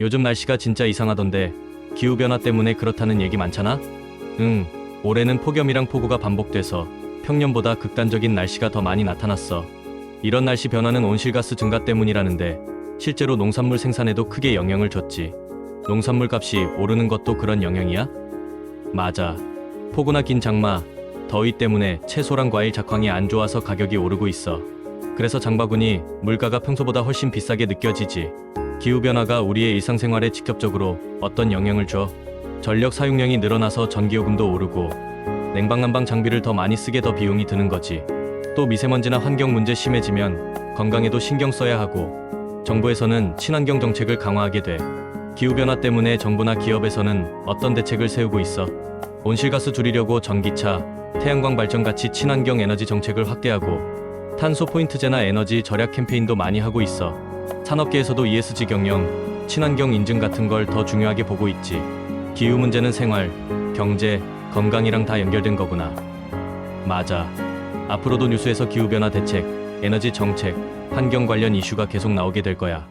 요즘 날씨가 진짜 이상하던데 기후변화 때문에 그렇다는 얘기 많잖아? 응, 올해는 폭염이랑 폭우가 반복돼서 평년보다 극단적인 날씨가 더 많이 나타났어. 이런 날씨 변화는 온실가스 증가 때문이라는데 실제로 농산물 생산에도 크게 영향을 줬지. 농산물 값이 오르는 것도 그런 영향이야? 맞아. 폭우나 긴 장마, 더위 때문에 채소랑 과일 작황이 안 좋아서 가격이 오르고 있어. 그래서 장바구니 물가가 평소보다 훨씬 비싸게 느껴지지. 기후변화가 우리의 일상생활에 직접적으로 어떤 영향을 줘? 전력 사용량이 늘어나서 전기요금도 오르고 냉방난방 장비를 더 많이 쓰게 더 비용이 드는 거지. 또 미세먼지나 환경 문제 심해지면 건강에도 신경 써야 하고 정부에서는 친환경 정책을 강화하게 돼. 기후변화 때문에 정부나 기업에서는 어떤 대책을 세우고 있어? 온실가스 줄이려고 전기차, 태양광 발전 같이 친환경 에너지 정책을 확대하고 탄소 포인트제나 에너지 절약 캠페인도 많이 하고 있어. 산업계에서도 ESG 경영, 친환경 인증 같은 걸 더 중요하게 보고 있지. 기후 문제는 생활, 경제, 건강이랑 다 연결된 거구나. 맞아. 앞으로도 뉴스에서 기후변화 대책, 에너지 정책, 환경 관련 이슈가 계속 나오게 될 거야.